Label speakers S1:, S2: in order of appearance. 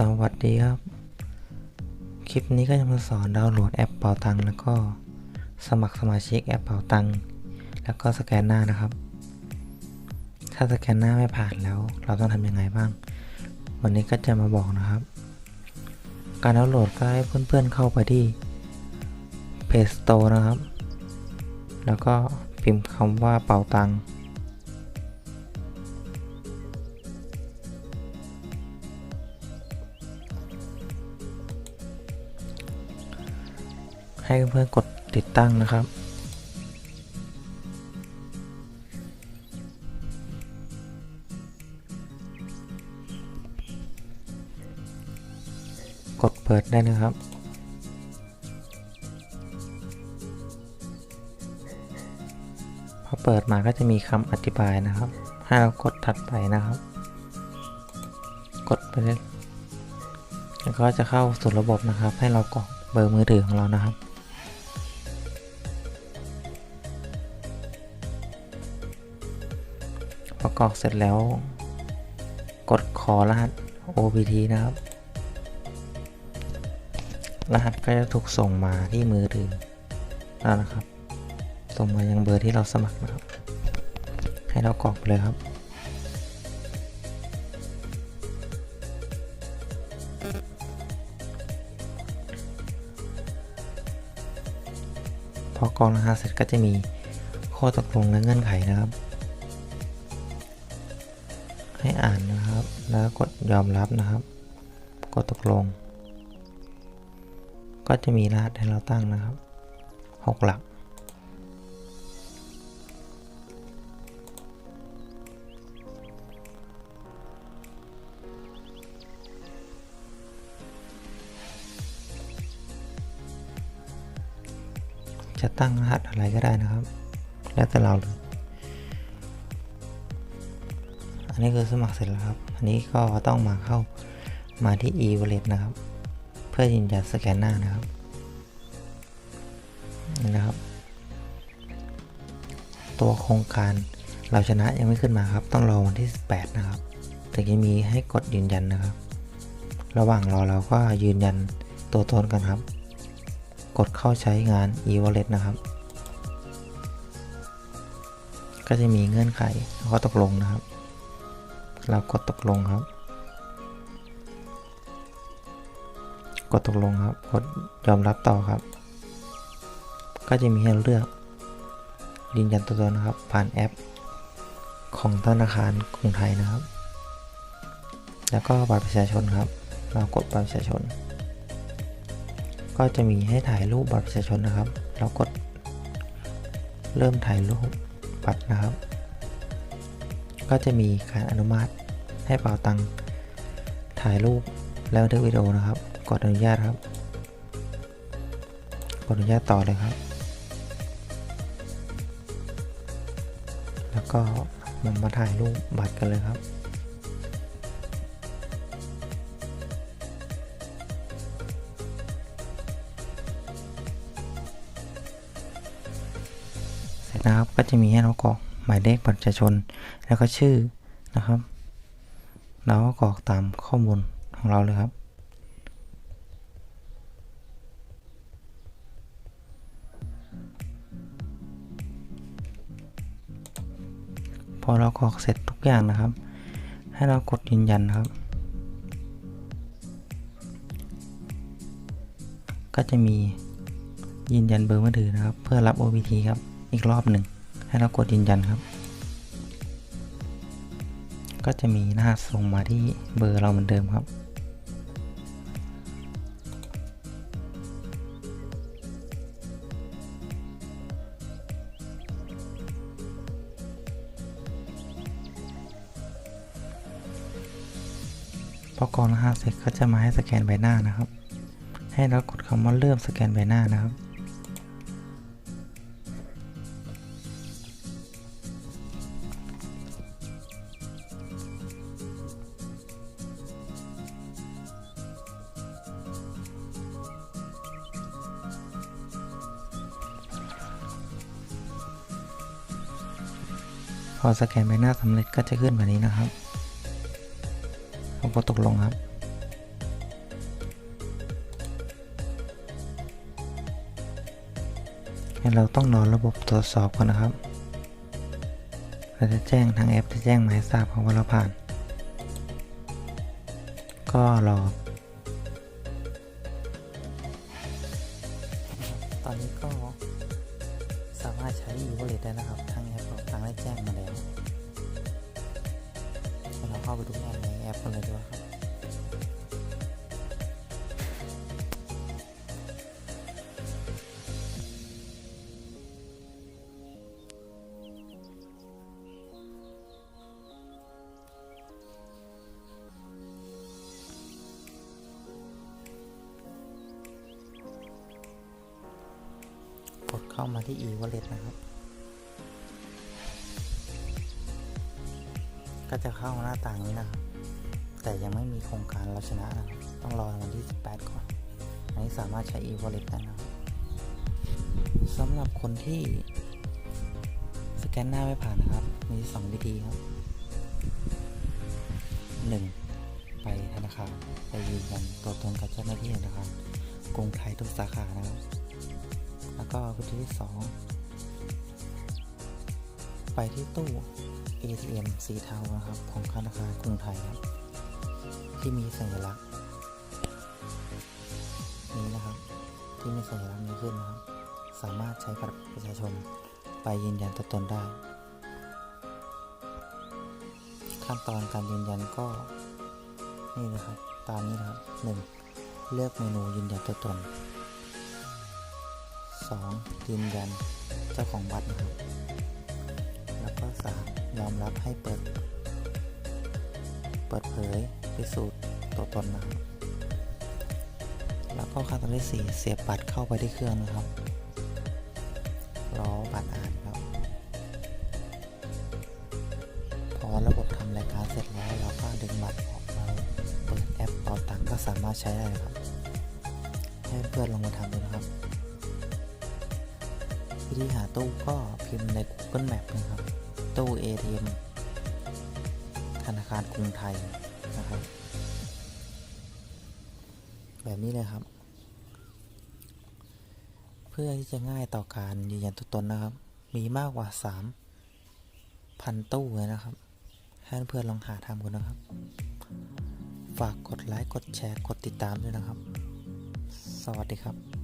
S1: สวัสดีครับ คลิปนี้ก็จะมาสอนดาวน์โหลดแอปเป๋าตังแล้วก็สมัครสมาชิกแอปเป๋าตังแล้วก็สแกนหน้านะครับ ถ้าสแกนหน้าไม่ผ่านแล้ว เราต้องทำยังไงบ้าง วันนี้ก็จะมาบอกนะครับ การดาวน์โหลดก็ให้เพื่อนๆเข้าไปที่ Play Store นะครับ แล้วก็พิมพ์คำว่าเป๋าตังค์ ให้เพื่อนกดติดตั้งนะครับ กดเปิดได้นะครับ พอเปิดมาก็จะมีคำอธิบายนะครับ ให้เรากดถัดไปนะครับ กดไปเลยแล้วก็จะเข้าสู่ระบบนะครับ ให้เรากรอกเบอร์มือถือของเรานะครับ กรอกเสร็จแล้ว กดขอรหัส OPT นะครับ รหัสก็จะถูกส่งมาที่มือถือแล้วนะครับ ส่งมายังเบอร์ที่เราสมัครนะครับ ให้เรากรอกเลยครับพอกรองรหัสเสร็จก็จะมีข้อตกลงและเงื่อนไขนะครับ ให้อ่านนะครับ แล้วกดยอมรับนะครับ กดตกลง ก็จะมีรหัสให้เราตั้งนะครับหกหลัก จะตั้งรหัสอะไรก็ได้นะครับ แล้วแต่เราเลย อันนี้คือสมัครเสร็จแล้วครับ อันนี้ก็ต้องมาเข้ามาที่ e-wallet นะครับ เพื่อยืนยันสแกนหน้านะครับนี่นะครับ ตัวโครงการเราชนะยังไม่ขึ้นมาครับ ต้องรอวันที่ 18 นะครับถึงจะมีให้กดยืนยันนะครับ ระหว่างรอเราก็ยืนยันตัวตนกันครับ กดเข้าใช้งาน e-wallet นะครับก็จะมีเงื่อนไขแล้วก็ตกลงนะครับ เรากดตกลงครับ กดตกลงครับ กดยอมรับต่อครับ ก็จะมีให้เลือกยืนยันตัวตนนะครับ ผ่านแอป ของธนาคารกรุงไทยนะครับ แล้วก็บัตรประชาชนครับ เรากดบัตรประชาชน ก็จะมีให้ถ่ายรูปบัตรประชาชนนะครับ เรากดเริ่มถ่ายรูปบัตรนะครับ ก็จะมีการอนุมัติให้เป่าตังถ่ายรูปแล้วบันทึกวิดีโอนะครับ กดอนุญาตครับ กดอนุญาตต่อเลยครับ แล้วก็มันมาถ่ายรูปบัตรกันเลยครับเสร็จนะครับก็จะมีให้เรากรอก หมายเลขบัตรประชาชน แล้วก็ชื่อนะครับ เราก็กรอกตามข้อมูลของเราเลยครับ พอเรากรอกเสร็จทุกอย่างนะครับ ให้เรากดยืนยันครับ ก็จะมียืนยันเบอร์มือถือนะครับ เพื่อรับ OPT ครับ อีกรอบหนึ่ง ให้เรากดยืนยันครับ ก็จะมีหน้าส่งมาที่เบอร์เราเหมือนเดิมครับพอกรองรหัสเสร็จก็จะมาให้สแกนใบหน้านะครับ ให้เรากดคำว่าเริ่มสแกนใบหน้านะครับ พอสแกนใบหน้าสำเร็จก็จะขึ้นแบบนี้นะครับแล้วก็ตกลงครับเราต้องรอระบบตรวจสอบก่อนนะครับ เราจะแจ้งทางแอปจะแจ้งหมายทราบของว่าเราผ่าน ก็รอ ตอนนี้ก็สามารถใช้ e-wallet ได้นะครับ เข้าไปดูแอปในแอปกันเลยดีกว่าครับกดเข้ามาที่ e-wallet นะครับ ก็จะเข้าหน้าต่างนี้นะครับ แต่ยังไม่มีโครงการเราชนะนะครับต้องรอวันที่ 18 ก่อน อันนี้สามารถใช้ e-wallet ได้นะครับสำหรับคนที่สแกนหน้าไม่ผ่านนะครับ มี 2 วิธีครับ 1. ไปธนาคารไปยืนยันตัวตนกับเจ้าหน้าที่ธนาคารกรุงไทยทุกสาขานะครับ แล้วก็วิธีที่ 2 ไปที่ตู้ ATM สีเทานะครับ ของธนาคารกรุงไทยครับ ที่มีสัญลักษณ์นี้นะครับ ที่มีสัญลักษณ์นี้ขึ้นนะครับ สามารถใช้บัตรประชาชนไปยืนยันตัวตนได้ ขั้นตอนการยืนยันก็ นี่นะครับ ตามนี้นะครับ 1. เลือกเมนูยืนยันตัวตน 2. ยืนยันเจ้าของบัตรนะครับ แล้วก็ 3. ยอมรับให้เปิด เปิดเผยพิสูจน์ตัวตนนะครับแล้วก็ขั้นตอนที่ 4 เสียบบัตรเข้าไปที่เครื่องนะครับ รอบัตรอ่านครับ พอระบบทำรายการเสร็จแล้วเราก็ดึงบัตรออกมาเปิดแอปเป่าตังก็สามารถใช้ได้ครับ ให้เพื่อนลองมาทำดูนะครับ วิธีหาตู้ก็พิมพ์ใน Google Map นะครับ ตู้ ATM ธนาคารกรุงไทยนะครับ แบบนี้เลยครับ เพื่อที่จะง่ายต่อการยืนยันตัวตนนะครับ มีมากกว่า3,000ตู้เลยนะครับให้เพื่อนลองหาทำกันนะครับ ฝากกดไลค์ กดแชร์ กดติดตามด้วยนะครับ สวัสดีครับ